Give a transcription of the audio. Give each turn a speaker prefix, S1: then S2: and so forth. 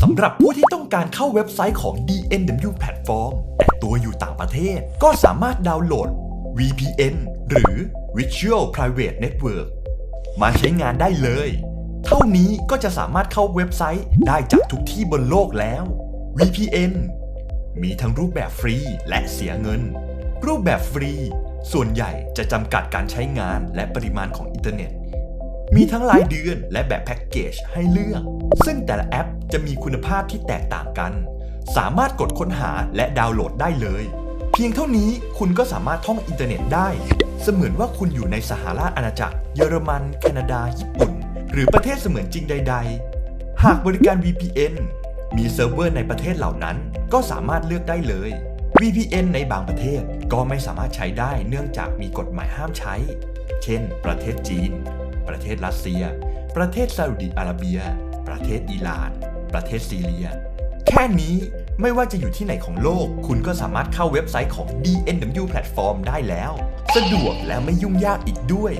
S1: สำหรับผู้ที่ต้องการเข้าเว็บไซต์ของ DNW Platform แต่ตัวอยู่ต่างประเทศ ก็สามารถดาวน์โหลด VPN หรือ Virtual Private Network มาใช้งานได้เลย เท่านี้ก็จะสามารถเข้าเว็บไซต์ได้จากทุกที่บนโลกแล้ว VPN มีทั้งรูปแบบฟรีและเสียเงิน รูปแบบฟรี ส่วนใหญ่จะจำกัดการใช้งานและปริมาณของอินเทอร์เน็ต มีทั้งรายเดือนและแบบแพ็กเกจให้เลือก ซึ่งแต่ละแอปจะมีคุณภาพที่แตกต่างกัน สามารถกดค้นหาและดาวน์โหลดได้เลย เพียงเท่านี้คุณก็สามารถท่องอินเทอร์เน็ตได้ เสมือนว่าคุณอยู่ในสหราชอาณาจักร เยอรมัน แคนาดา ญี่ปุ่น หรือประเทศเสมือนจริงใด ๆ หากบริการ VPN มีเซิร์ฟเวอร์ในประเทศเหล่านั้น ก็สามารถเลือกได้เลย VPN ในบางประเทศก็ไม่สามารถใช้ได้เนื่องจากมีกฎหมายห้ามใช้ เช่น ประเทศจีน เทศรัสเซีย ประเทศซาอุดิอาระเบีย ประเทศอิหร่าน ประเทศซีเรีย แค่นี้ไม่ว่าจะอยู่ที่ไหนของโลก คุณก็สามารถเข้าเว็บไซต์ของ DNW Platform ได้แล้ว สะดวกและไม่ยุ่งยากอีกด้วย